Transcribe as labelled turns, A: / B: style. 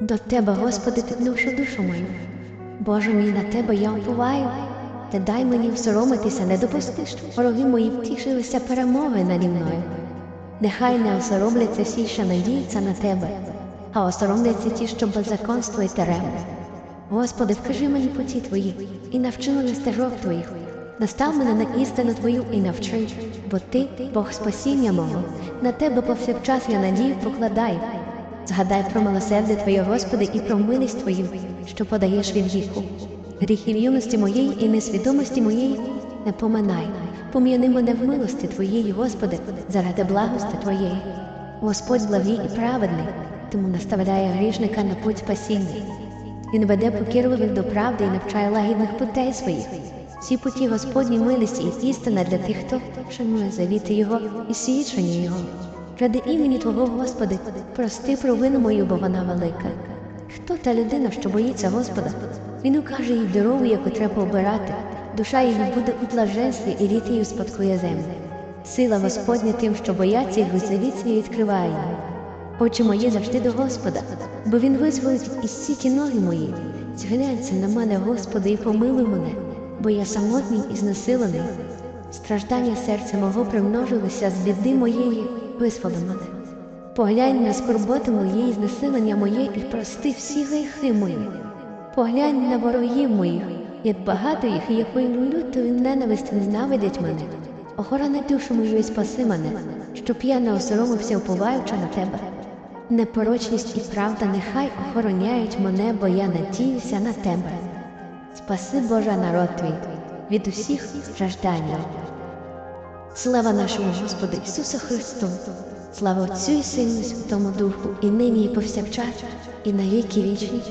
A: До Тебе, Господи, підношу душу мою. Боже мій, на Тебе я уповаю. Та дай мені всоромитися, не допусти, щоб вороги мої втішилися перемоги наді мною. Нехай не осоромляться всі, що надіються на Тебе, а осоромляться ті, що беззаконство і терем. Господи, вкажи мені путі Твої і навчи мене стежок Твоїх. Настав мене на істину Твою і навчи, бо Ти, Бог спасіння мого, на Тебе повсякчас я надію покладаю. Згадай про милосердя Твоє, Господи, і про милість Твою, що подаєш від віку. Гріхів юності моєї і несвідомості моєї не поминай. Пом'яни мене в милості Твоєї, Господи, заради благости Твоєї. Господь благий і праведний, тому наставляє грішника на путь спасіння. Він веде покірливих до правди і навчає лагідних путей своїх. Всі путі Господні милості і істина для тих, хто шанує завіти Його і свідчення Його. Ради імені Твого, Господи, прости провину мою, бо вона велика. Хто та людина, що боїться Господа? Він укаже їй дорогу, яку треба обирати. Душа її буде у блаженстві і рід її успадкує землю. Сила Господня тим, що бояться їх завіт свій відкриває. Очі мої завжди до Господа, бо Він визволить із сіті ноги мої. Зглянься на мене, Господи, і помилуй мене, бо я самотній і знесилений. Страждання серця мого примножилися з біди моєї, визволи мене. Поглянь на скорботи моєї, знесилення моє і прости всі гріхи мої. Поглянь на ворогів моїх, як багато їх, і якою лютою ненавистю ненавидять мене. Охорони душу мою і спаси мене, щоб я не осоромився, уповаючи на тебе. Непорочність і правда нехай охороняють мене, бо я надіюся на тебе. Спаси Боже народ твій від усіх страждань. Слава нашому Господу Ісусу Христу! Слава Отцю і Сину Святому Духу, і нині, і повсякчас, і на віки вічні.